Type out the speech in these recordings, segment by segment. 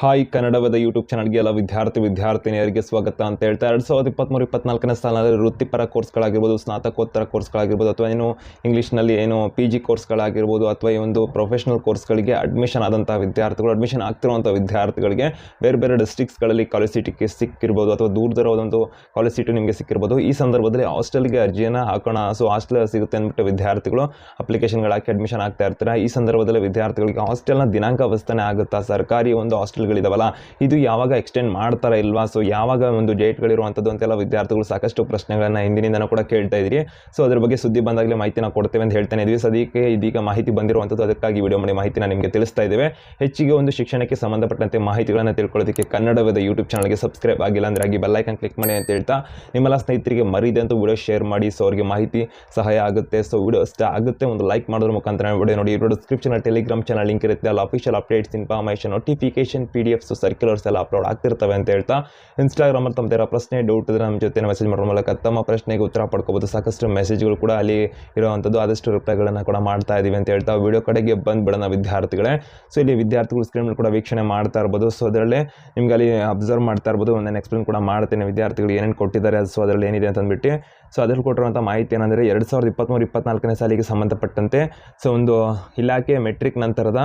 Hi ಕನ್ನಡವದ YouTube ಚಾನಲ್ಗೆ ಎಲ್ಲ ವಿದ್ಯಾರ್ಥಿ, ವಿದ್ಯಾರ್ಥಿನಿಯರಿಗೆ ಸ್ವಾಗತ ಅಂತ ಹೇಳ್ತಾ ಎರಡು ಸಾವಿರದ ಇಪ್ಪತ್ತ್ಮೂರು ಇಪ್ಪತ್ನಾಲ್ಕನೇ ಸಾಲಿನಲ್ಲಿ ವೃತ್ತಿಪರ ಕೋರ್ಸ್ಗಳಾಗಿರ್ಬೋದು, ಸ್ನಾತಕೋತ್ತರ ಕೋರ್ಸ್ಗಳಾಗಿರ್ಬೋದು, ಅಥವಾ ಏನು ಇಂಗ್ಲೀಷ್ನಲ್ಲಿ ಏನು ಪಿ ಜಿ ಕೋರ್ಸ್ಗಳಾಗಿರ್ಬೋದು, ಅಥವಾ ಈ ಒಂದು ಪ್ರೊಫೆಷನಲ್ ಕೋರ್ಸ್ಗಳಿಗೆ ಅಡ್ಮಿಷನ್ ಆದಂಥ ವಿದ್ಯಾರ್ಥಿಗಳು ಅಡ್ಮಿಷನ್ ಆಗ್ತಿರುವಂಥ ವಿದ್ಯಾರ್ಥಿಗಳಿಗೆ ಬೇರೆ ಬೇರೆ ಡಿಸ್ಟಿಕ್ಸ್ಗಳಲ್ಲಿ ಕಾಲೇಜ್ ಸೀಟಿಗೆ ಸಿಕ್ಕಿರ್ಬೋದು, ಅಥವಾ ದೂರದರ ಒಂದು ಕಾಲೇಜ್ ಸೀಟು ನಿಮಗೆ ಸಿಕ್ಕಿರ್ಬೋದು. ಈ ಸಂದರ್ಭದಲ್ಲಿ ಹಾಸ್ಟೆಲ್ಗೆ ಅರ್ಜಿಯನ್ನು ಹಾಕೋಣ. ಸೊ ಹಾಸ್ಟೆಲ್ ಸಿಗುತ್ತೆ ಅಂದ್ಬಿಟ್ಟು ವಿದ್ಯಾರ್ಥಿಗಳು ಅಪ್ಲಿಕೇಶನ್ಗಳು ಹಾಕಿ ಅಡ್ಮಿಷನ್ ಆಗ್ತಾ ಇರ್ತಾರೆ. ಈ ಸಂದರ್ಭದಲ್ಲಿ ವಿದ್ಯಾರ್ಥಿಗಳಿಗೆ ಹಾಸ್ಟೆಲ್ನ ದಿನಾಂಕ ವ್ಯವಸ್ಥೆ ಆಗುತ್ತಾ? ಸರ್ಕಾರಿ ಒಂದು ಹಾಸ್ಟೆಲ್ಗಳಿದಾವಲ್ಲ ಇದು ಯಾವಾಗ ಎಕ್ಸ್ಟೆಂಡ್ ಮಾಡ್ತಾರ ಇಲ್ವಾ? ಸೊ ಯಾವಾಗ ಒಂದು ಡೇಟ್ಗಳಿರುವಂಥದ್ದು ಅಂತೆಲ್ಲ ವಿದ್ಯಾರ್ಥಿಗಳು ಸಾಕಷ್ಟು ಪ್ರಶ್ನೆಗಳನ್ನು ಹಿಂದಿನಿಂದನೂ ಕೂಡ ಕೇಳ್ತಾ ಇದ್ರಿ. ಸೊ ಅದ್ರ ಬಗ್ಗೆ ಸುದ್ದಿ ಬಂದಾಗಲೇ ಮಾಹಿತಿನ ಕೊಡ್ತೇವೆ ಅಂತ ಹೇಳ್ತಾನೆ ಇದ್ವಿ. ಸದ್ಯಕ್ಕೆ ಇದೀಗ ಮಾಹಿತಿ ಬಂದಿರುವಂಥದ್ದು ಅದಕ್ಕಾಗಿ ವಿಡಿಯೋ ಮಾಡಿ ಮಾಹಿತಿನ ನಿಮಗೆ ತಿಳಿಸ್ತಾ ಇದ್ದೇವೆ. ಹೆಚ್ಚಿಗೆ ಒಂದು ಶಿಕ್ಷಣಕ್ಕೆ ಸಂಬಂಧಪಟ್ಟಂತೆ ಮಾಹಿತಿಗಳನ್ನು ತಿಳ್ಕೊಳ್ಳೋದಕ್ಕೆ ಕನ್ನಡವಾದ ಯೂಟ್ಯೂಬ್ ಚಾನಲ್ಗೆ ಸಬ್ಸ್ಕ್ರೈಬ್ ಆಗಿಲ್ಲ ಅಂದ್ರೆ ಆಗಿ ಬೆಲ್ಲೈಕನ್ ಕ್ಲಿಕ್ ಮಾಡಿ ಅಂತ ಹೇಳ್ತಾ ನಿಮ್ಮೆಲ್ಲ ಸ್ನೇಹಿತರಿಗೆ ಮರಿದೆ ಅಂತ ವಿಡಿಯೋ ಶೇರ್ ಮಾಡಿ. ಸೊ ಅವರಿಗೆ ಮಾಹಿತಿ ಸಹಾಯ ಆಗುತ್ತೆ. ಸೊ ವಿಡಿಯೋ ಇಷ್ಟ ಆಗುತ್ತೆ ಒಂದು ಲೈಕ್ ಮಾಡೋದ್ರ ಮುಖಾಂತರ ವಿಡಿಯೋ ನೋಡಿ. Video description telegram channel link ಇರುತ್ತೆ. ಅಲ್ಲಿ official updates information notification P D Fs circulars ಎಲ್ಲ ಅಪ್ಲೋಡ್ ಆಗ್ತಿರ್ತವೆ ಅಂತ ಹೇಳ್ತಾ ಇನ್ಸ್ಟಾಗ್ರಾಮ್ ಅಲ್ಲಿ ತಮ್ಮದೇ ಪ್ರಶ್ನೆ ಡೌಟ್ ಇದ್ರೆ ನಮ್ಮ ಜೊತೆ ಮೆಸೇಜ್ ಮಾಡೋ ಮೂಲಕ ತಮ್ಮ ಪ್ರಶ್ನೆಗೆ ಉತ್ತರ ಪಡ್ಕೋಬೋದು. ಸಾಕಷ್ಟು ಮೆಸೇಜ್ಗಳು ಕೂಡ ಅಲ್ಲಿ ಇರುವಂಥದ್ದು ಆದಷ್ಟು ರಿಪ್ಲೈಗಳನ್ನು ಕೂಡ ಮಾಡ್ತಾ ಇದ್ದೀವಿ ಅಂತ ಹೇಳ್ತಾ ವಿಡಿಯೋ ಕಡೆಗೆ ಬಂದ್ಬಿಡೋಣ ವಿದ್ಯಾರ್ಥಿಗಳೇ. ಸೊ ಇಲ್ಲಿ ವಿದ್ಯಾರ್ಥಿಗಳು ಸ್ಕ್ರೀನ್ ಕೂಡ ವೀಕ್ಷಣೆ ಮಾಡ್ತಾ ಇರ್ಬೋದು. ಸೊ ಅದರಲ್ಲೇ ನಿಮ್ಗೆ ಅಲ್ಲಿ ಅಬ್ಸರ್ವ್ ಮಾಡ್ತಾ ಇರ್ಬೋದು. ನಾನು ಎಕ್ಸ್ಪ್ಲೇನ್ ಕೂಡ ಮಾಡ್ತೇನೆ. ವಿದ್ಯಾರ್ಥಿಗಳು ಏನೇನು ಕೊಟ್ಟಿದ್ದಾರೆ ಸೊ ಅದರಲ್ಲಿ ಏನಿದೆ ಅಂತ ಅಂದ್ಬಿಟ್ಟು. ಸೊ ಅದರಲ್ಲಿ ಕೊಟ್ಟಿರುವಂಥ ಮಾಹಿತಿ ಏನಂದರೆ ಎರಡು ಸಾವಿರದ ಇಪ್ಪತ್ತ್ಮೂರು ಇಪ್ಪತ್ನಾಲ್ಕನೇ ಸಾಲಿಗೆ ಸಂಬಂಧಪಟ್ಟಂತೆ. ಸೊ ಒಂದು ಇಲಾಖೆ ಮೆಟ್ರಿಕ್ ನಂತರದ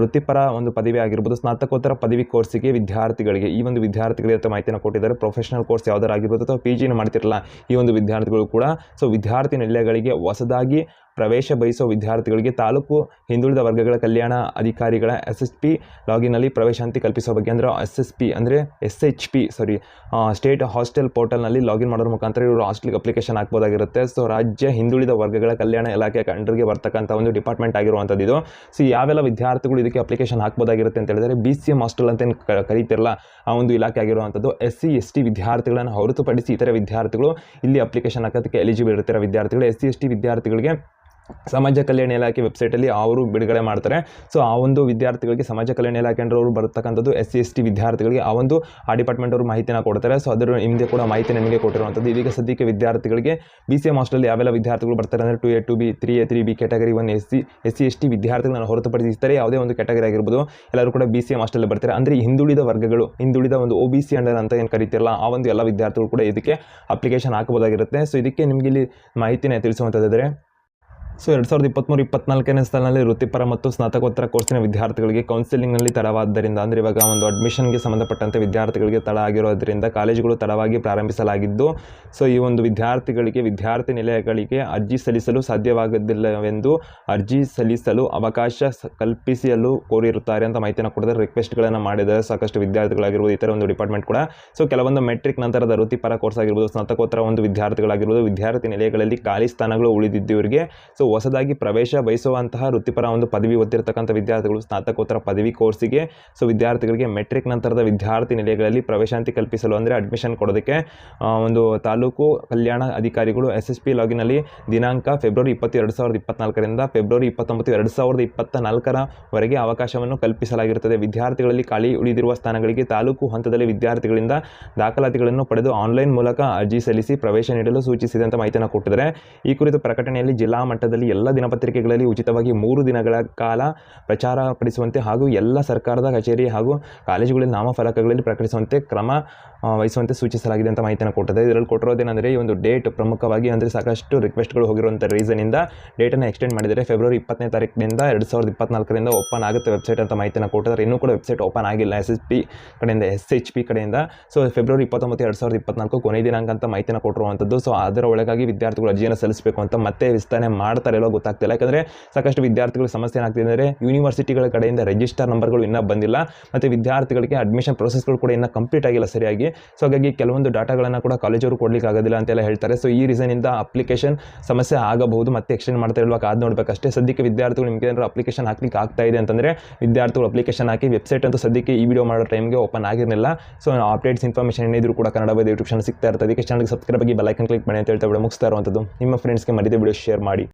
ವೃತ್ತಿಪರ ಒಂದು ಪದವಿ ಆಗಿರ್ಬೋದು, ಸ್ನಾತಕೋತ್ತರ ಪದವಿ ಕೋರ್ಸಿಗೆ ವಿದ್ಯಾರ್ಥಿಗಳಿಗೆ, ಈ ಒಂದು ವಿದ್ಯಾರ್ಥಿಗಳಿಗೆ ಅಂತ ಮಾಹಿತಿಯನ್ನು ಕೊಟ್ಟಿದ್ದಾರೆ. ಪ್ರೊಫೆಷನಲ್ ಕೋರ್ಸ್ ಯಾವ್ದಾರು ಆಗಿರ್ಬೋದು ಅಥವಾ ಪಿ ಜಿನ ಮಾಡ್ತಿರಲ್ಲ, ಈ ಒಂದು ವಿದ್ಯಾರ್ಥಿಗಳು ಕೂಡ. ಸೊ ವಿದ್ಯಾರ್ಥಿ ನಿಲಯಗಳಿಗೆ ಹೊಸದಾಗಿ ಪ್ರವೇಶ ಬಯಸುವ ವಿದ್ಯಾರ್ಥಿಗಳಿಗೆ ತಾಲೂಕು ಹಿಂದುಳಿದ ವರ್ಗಗಳ ಕಲ್ಯಾಣ ಅಧಿಕಾರಿಗಳ ಎಸ್ ಎಸ್ ಪಿ ಲಾಗಿನಲ್ಲಿ ಪ್ರವೇಶಾಂತಿ ಕಲ್ಪಿಸೋ ಬಗ್ಗೆ ಅಂದರೆ ಎಸ್ ಎಸ್ ಪಿ ಅಂದರೆ S H P sorry state hostel ಪೋರ್ಟಲ್ನಲ್ಲಿ ಲಾಗಿನ್ ಮಾಡೋದ್ರ ಮುಖಾಂತರ ಇವರು ಹಾಸ್ಟೆಲ್ಗೆ ಅಪ್ಲಿಕೇಶನ್ ಹಾಕ್ಬೋದಾಗಿರುತ್ತೆ. ಸೊ ರಾಜ್ಯ ಹಿಂದುಳಿದ ವರ್ಗಗಳ ಕಲ್ಯಾಣ ಇಲಾಖೆ ಅಂಡರ್ಗೆ ಬರ್ತಕ್ಕಂಥ ಒಂದು ಡಿಪಾರ್ಟ್ಮೆಂಟ್ ಆಗಿರುವಂಥದ್ದು ಇದು. ಸೊ ಯಾವೆಲ್ಲ ವಿದ್ಯಾರ್ಥಿಗಳು ಇದಕ್ಕೆ ಅಪ್ಲಿಕೇಶನ್ ಹಾಕ್ಬೋದಾಗಿರುತ್ತೆ ಅಂತ ಹೇಳಿದರೆ ಬಿ ಸಿ ಎಂ ಹಾಸ್ಟೆಲ್ ಅಂತ ಏನು ಕರೀತಿರಲ್ಲ, ಆ ಒಂದು ಇಲಾಖೆ ಆಗಿರುವಂಥದ್ದು ಎಸ್ ಸಿ ಎಸ್ ಟಿ ವಿದ್ಯಾರ್ಥಿಗಳನ್ನು ಹೊರತುಪಡಿಸಿ ಇತರೆ ವಿದ್ಯಾರ್ಥಿಗಳು ಇಲ್ಲಿ ಅಪ್ಲಿಕೇಶನ್ ಹಾಕೋದಕ್ಕೆ ಎಲಿಜಿಬಲ್ ಇರ್ತಾರೆ ವಿದ್ಯಾರ್ಥಿಗಳು ಎಸ್ ಸಿ ಎಸ್ ಟಿ ವಿದ್ಯಾರ್ಥಿಗಳಿಗೆ ಸಮಾಜ ಕಲ್ಯಾಣ ಇಲಾಖೆ ವೆಬ್ಸೈಟಲ್ಲಿ ಅವರು ಬಿಡುಗಡೆ ಮಾಡ್ತಾರೆ. ಸೊ ಆ ಒಂದು ವಿದ್ಯಾರ್ಥಿಗಳಿಗೆ ಸಮಾಜ ಕಲ್ಯಾಣ ಇಲಾಖೆ ಅಂದ್ರೆ ಅವರು ಬರ್ತಕ್ಕಂಥದ್ದು ಎಸ್ ಸಿ ಎಸ್ ಟಿ ವಿದ್ಯಾರ್ಥಿಗಳಿಗೆ ಆ ಒಂದು ಆ ಡಿಪಾರ್ಟ್ಮೆಂಟ್ ಅವರು ಮಾಹಿತಿನ ಕೊಡ್ತಾರೆ. ಸೊ ಅದರ ಹಿಂದೆ ಕೂಡ ಮಾಹಿತಿ ನಿಮಗೆ ಕೊಟ್ಟಿರುವಂಥದ್ದು. ಇದೀಗ ಸದ್ಯಕ್ಕೆ ವಿದ್ಯಾರ್ಥಿಗಳಿಗೆ ಬಿ ಸಿ ಎಂ ಹಾಸ್ಟೆಲ್ ಯಾವೆಲ್ಲ ವಿದ್ಯಾರ್ಥಿಗಳು ಬರ್ತಾರೆ ಅಂದರೆ two A two B three A three B category one S C S C S T ವಿದ್ಯಾರ್ಥಿಗಳನ್ನು ಹೊರತುಪಡಿಸಿದರೆ ಯಾವುದೇ ಒಂದು ಕ್ಯಾಟಗರಿ ಆಗಿರ್ಬೋದು. ಎಲ್ಲರೂ ಕೂಡ ಬಿ ಸಿ ಎಂ ಹಾಸ್ಟೆಲ್ ಬರ್ತಾರೆ. ಅಂದರೆ ಹಿಂದುಳಿದ ವರ್ಗಗಳು, ಹಿಂದುಳಿದ ಒಂದು ಒ ಬಿ ಸಿ ಅಂಡರ್ ಅಂತ ಏನು ಕರಿತಿರಲ್ಲ, ಆ ಒಂದು ಎಲ್ಲ ವಿದ್ಯಾರ್ಥಿಗಳು ಕೂಡ ಇದಕ್ಕೆ ಅಪ್ಲಿಕೇಶನ್ ಹಾಕಬಹುದಾಗಿರುತ್ತೆ. ಸೊ ಇದಕ್ಕೆ ನಿಮಗೆ ಇಲ್ಲಿ ಮಾಹಿತಿನ ತಿಳಿಸುವಂಥದ್ದಿದ್ರೆ ಸೊ ಎರಡು ಸಾವಿರದ ಇಪ್ಪತ್ತ್ಮೂರು ಇಪ್ಪತ್ನಾಲ್ಕನೇ ಸಾಲಿನಲ್ಲಿ ವೃತ್ತಿಪರ ಮತ್ತು ಸ್ನಾತಕೋತ್ತರ ಕೋರ್ಸಿನ ವಿದ್ಯಾರ್ಥಿಗಳಿಗೆ ಕೌನ್ಸಿಲಿಂಗ್ನಲ್ಲಿ ತಡವಾದ್ದರಿಂದ, ಅಂದರೆ ಇವಾಗ ಒಂದು ಅಡ್ಮಿಷನ್ಗೆ ಸಂಬಂಧಪಟ್ಟಂತೆ ವಿದ್ಯಾರ್ಥಿಗಳಿಗೆ ತಡ ಆಗಿರೋದ್ರಿಂದ ಕಾಲೇಜುಗಳು ತಡವಾಗಿ ಪ್ರಾರಂಭಿಸಲಾಗಿದ್ದು, ಸೊ ಈ ಒಂದು ವಿದ್ಯಾರ್ಥಿಗಳಿಗೆ, ವಿದ್ಯಾರ್ಥಿ ನಿಲಯಗಳಿಗೆ ಅರ್ಜಿ ಸಲ್ಲಿಸಲು ಸಾಧ್ಯವಾಗದಿಲ್ಲವೆಂದು ಅರ್ಜಿ ಸಲ್ಲಿಸಲು ಅವಕಾಶ ಕಲ್ಪಿಸಲು ಕೋರಿರುತ್ತಾರೆ ಅಂತ ಮಾಹಿತಿಯನ್ನು ಕೊಡಿದರೆ ರಿಕ್ವೆಸ್ಟ್ಗಳನ್ನು ಮಾಡಿದರೆ ಸಾಕಷ್ಟು ವಿದ್ಯಾರ್ಥಿಗಳಾಗಿರ್ಬೋದು, ಇತರ ಒಂದು ಡಿಪಾರ್ಟ್ಮೆಂಟ್ ಕೂಡ. ಸೊ ಕೆಲವೊಂದು ಮೆಟ್ರಿಕ್ ನಂತರದ ವೃತ್ತಿಪರ ಕೋರ್ಸ್ ಆಗಿರ್ಬೋದು, ಸ್ನಾತಕೋತ್ತರ ಒಂದು ವಿದ್ಯಾರ್ಥಿಗಳಾಗಿರ್ಬೋದು, ವಿದ್ಯಾರ್ಥಿ ನಿಲಯಗಳಲ್ಲಿ ಖಾಲಿ ಸ್ಥಾನಗಳು ಉಳಿದಿದ್ದು ಇವರಿಗೆ. ಸೊ ಹೊಸದಾಗಿ ಪ್ರವೇಶ ಬಯಸುವಂತಹ ವೃತ್ತಿಪರ ಒಂದು ಪದವಿ ಓದ್ತಿರ್ತಕ್ಕಂಥ ವಿದ್ಯಾರ್ಥಿಗಳು, ಸ್ನಾತಕೋತ್ತರ ಪದವಿ ಕೋರ್ಸಿಗೆ. ಸೊ ವಿದ್ಯಾರ್ಥಿಗಳಿಗೆ ಮೆಟ್ರಿಕ್ ನಂತರದ ವಿದ್ಯಾರ್ಥಿ ನಿಲಯಗಳಲ್ಲಿ ಪ್ರವೇಶಾಂತಿ ಕಲ್ಪಿಸಲು ಅಂದರೆ ಅಡ್ಮಿಷನ್ ಕೊಡೋದಕ್ಕೆ ಒಂದು ತಾಲೂಕು ಕಲ್ಯಾಣ ಅಧಿಕಾರಿಗಳು ಎಸ್ ಎಸ್ ಪಿ ಲಾಗಿನಲ್ಲಿ ದಿನಾಂಕ ಫೆಬ್ರವರಿ ಇಪ್ಪತ್ತು ಎರಡು ಸಾವಿರದ ಇಪ್ಪತ್ನಾಲ್ಕರಿಂದ ಫೆಬ್ರವರಿ ಇಪ್ಪತ್ತೊಂಬತ್ತು, ಎರಡು ಸಾವಿರದ ಇಪ್ಪತ್ತ ನಾಲ್ಕರವರೆಗೆ ಅವಕಾಶವನ್ನು ಕಲ್ಪಿಸಲಾಗಿರುತ್ತದೆ. ವಿದ್ಯಾರ್ಥಿಗಳಲ್ಲಿ ಖಾಲಿ ಉಳಿದಿರುವ ಸ್ಥಾನಗಳಿಗೆ ತಾಲೂಕು ಹಂತದಲ್ಲಿ ವಿದ್ಯಾರ್ಥಿಗಳಿಂದ ದಾಖಲಾತಿಗಳನ್ನು ಪಡೆದು ಆನ್ಲೈನ್ ಮೂಲಕ ಅರ್ಜಿ ಸಲ್ಲಿಸಿ ಪ್ರವೇಶ ನೀಡಲು ಸೂಚಿಸಿದೆ ಅಂತ ಮಾಹಿತಿಯನ್ನು ಕೊಟ್ಟಿದ್ದಾರೆ. ಈ ಕುರಿತು ಪ್ರಕಟಣೆಯಲ್ಲಿ ಜಿಲ್ಲಾ ಮಟ್ಟದಲ್ಲಿ ಎಲ್ಲ ದಿನಪತ್ರಿಕೆಗಳಲ್ಲಿ ಉಚಿತವಾಗಿ ಮೂರು ದಿನಗಳ ಕಾಲ ಪ್ರಚಾರ ಪಡಿಸುವಂತೆ ಹಾಗೂ ಎಲ್ಲ ಸರ್ಕಾರದ ಕಚೇರಿ ಹಾಗೂ ಕಾಲೇಜುಗಳಲ್ಲಿ ನಾಮಫಲಕಗಳಲ್ಲಿ ಪ್ರಕಟಿಸುವಂತೆ ಕ್ರಮ ವಹಿಸುವಂತೆ ಸೂಚಿಸಲಾಗಿದೆ ಅಂತ ಮಾಹಿತಿಯನ್ನು ಕೊಟ್ಟಿದೆ. ಇದರಲ್ಲಿ ಕೊಟ್ಟಿರೋದೇನೆಂದರೆ ಈ ಒಂದು ಡೇಟ್ ಪ್ರಮುಖವಾಗಿ ಅಂದರೆ ಸಾಕಷ್ಟು ರಿಕ್ವೆಸ್ಟ್ಗಳು ಹೋಗಿರುವಂಥ ರೀಸನಿಂದ ಡೇಟನ್ನು ಎಕ್ಸ್ಟೆಂಡ್ ಮಾಡಿದರೆ ಫೆಬ್ರವರಿ ಇಪ್ಪತ್ತನೇ ತಾರೀಕಿನಿಂದ ಎರಡು ಸಾವಿರದ ಇಪ್ಪತ್ನಾಲ್ಕರಿಂದ ಓಪನ್ ಆಗುತ್ತೆ ವೆಬ್ಸೈಟ್ ಅಂತ ಮಾಹಿತಿಯನ್ನು ಕೊಟ್ಟಿದ್ದಾರೆ. ಇನ್ನೂ ಕೂಡ ವೆಬ್ಸೈಟ್ ಓಪನ್ ಆಗಿಲ್ಲ. ಎಸ್ ಎಸ್ ಪಿ ಕಡೆಯಿಂದ ಎಸ್ ಎಚ್ ಪಿ ಕಡೆಯಿಂದ. ಸೊ ಫೆಬ್ರವರಿ ಇಪ್ಪತ್ತೊಂಬತ್ತು, ಎರಡು ಸಾವಿರದ ಇಪ್ಪತ್ನಾಲ್ಕು ಕೊನೆ ದಿನಾಂಕ ಅಂತ ಮಾಹಿತಿಯನ್ನು ಕೊಟ್ಟಿರುವಂಥದ್ದು ಸೊ ಅದರ ಒಳಗಾಗಿ ವಿದ್ಯಾರ್ಥಿಗಳು ಅರ್ಜಿಯನ್ನು ಸಲ್ಲಿಸಬೇಕು ಅಂತ ಮತ್ತೆ ವಿಸ್ತರಣೆ ಮಾಡ್ತಾರೆ ಇಲ್ಲೋ ಗೊತ್ತಾಗ್ತಿಲ್ಲ. ಯಾಕಂದರೆ ಸಾಕಷ್ಟು ವಿದ್ಯಾರ್ಥಿಗಳು ಸಮಸ್ಯೆ ಏನಾಗ್ತಿದೆ ಅಂದರೆ ಯೂನಿವರ್ಸಿಟಿಗಳ ಕಡೆಯಿಂದ ರಿಜಿಸ್ಟರ್ ನಂಬರ್ಗಳು ಇನ್ನೂ ಬಂದಿಲ್ಲ. ಮತ್ತು ವಿದ್ಯಾರ್ಥಿಗಳಿಗೆ ಅಡ್ಮಿಷನ್ ಪ್ರೊಸೆಸ್ಗಳು ಕೂಡ ಇನ್ನೂ ಕಂಪ್ಲೀಟ್ ಆಗಿಲ್ಲ ಸರಿಯಾಗಿ. ಸೊ ಹಾಗಾಗಿ ಕೆಲವೊಂದು ಡಾಟಾಗಳನ್ನು ಕೂಡ ಕಾಲೇಜವರು ಕೊಡ್ಲಿಕ್ಕೆ ಆಗೋದಿಲ್ಲ ಅಂತೆಲ್ಲ ಹೇಳ್ತಾರೆ. ಸೊ ಈ ರೀಸನಿಂದ ಅಪ್ಲಿಕೇಶನ್ ಸಮಸ್ಯೆ ಆಗಬಹುದು. ಮತ್ತೆ ಎಕ್ಸ್ಟೆಂಡ್ ಮಾಡ್ತಾ ಇರುವಾಗ ಅದು ನೋಡಬೇಕಷ್ಟೇ ಸದ್ಯಕ್ಕೆ ವಿದ್ಯಾರ್ಥಿಗಳು ನಿಮಗೆ ಏನಾದರೂ ಅಪ್ಲಿಕೇಶನ್ ಹಾಕ್ಲಿಕ್ಕೆ ಆಗ್ತಾ ಇದೆ ಅಂತಂದರೆ ವಿದ್ಯಾರ್ಥಿಗಳು ಅಪ್ಲಿಕೇಶನ್ ಹಾಕಿ ವೆಬ್ಸೈಟ್ ಅಂತೂ ಸದ್ಯಕ್ಕೆ ಈ ವಿಡಿಯೋ ಮಾಡೋ ಟೈಮ್ಗೆ ಓಪನ್ ಆಗಿರಲಿಲ್ಲ. ಸೊ ಅಪ್ಡೇಟ್ಸ್ ಇನ್ಫಾರ್ಮೇಷನ್ ಏನಿದ್ರು ಕೂಡ ಕನ್ನಡ ಯೂಟ್ಯೂಬ್ ಚಾನಲ್ ಸಿಗ್ತಾ ಇರ್ತದೆ ಅದಕ್ಕೆ ಚಾನಲ್ಗೆ ಸಬ್ಸ್ಕ್ರೈಬ್ ಆಗಿ ಬೆಲೈಕನ್ ಕ್ಲಿಕ್ ಮಾಡಿ ಅಂತ ಹೇಳ್ತಾ ಮುಗಿಸ್ತಾ ಇರುವಂಥದ್ದು. ನಿಮ್ಮ ಫ್ರೆಂಡ್ಸ್ಗೆ ಮರಿದೇ ವಿಡಿಯೋ ಶೇರ್ ಮಾಡಿ.